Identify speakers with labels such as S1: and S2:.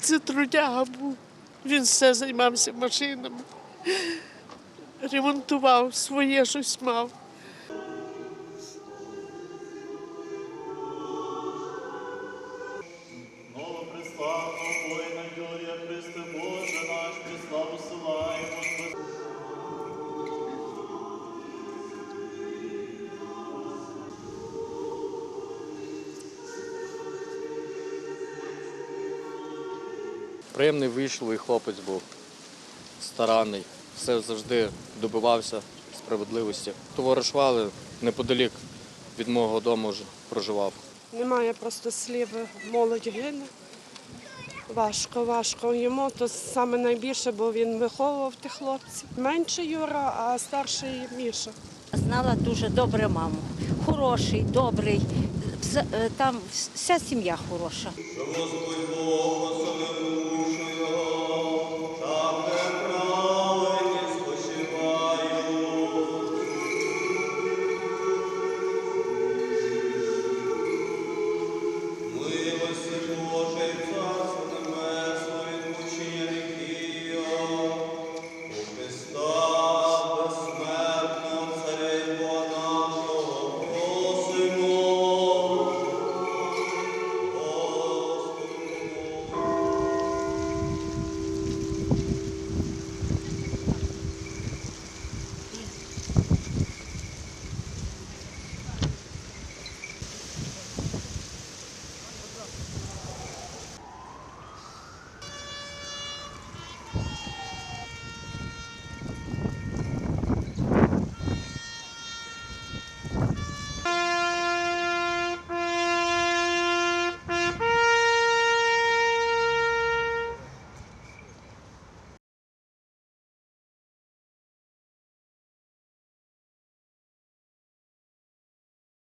S1: Це трудяга був. Він все займався машинами, ремонтував, своє щось мав.
S2: Приємний вийшлий хлопець був, старанний, все завжди добивався справедливості. Товаришували неподалік від мого дому вже проживав.
S3: Немає просто слів, молодь гине. Важко, важко йому, то саме найбільше, бо він виховував тих хлопців. Менший Юра, а старший Міша.
S4: Знала дуже добре маму. Хороший, добрий. Е, Там вся сім'я хороша.
S5: Господь Бог,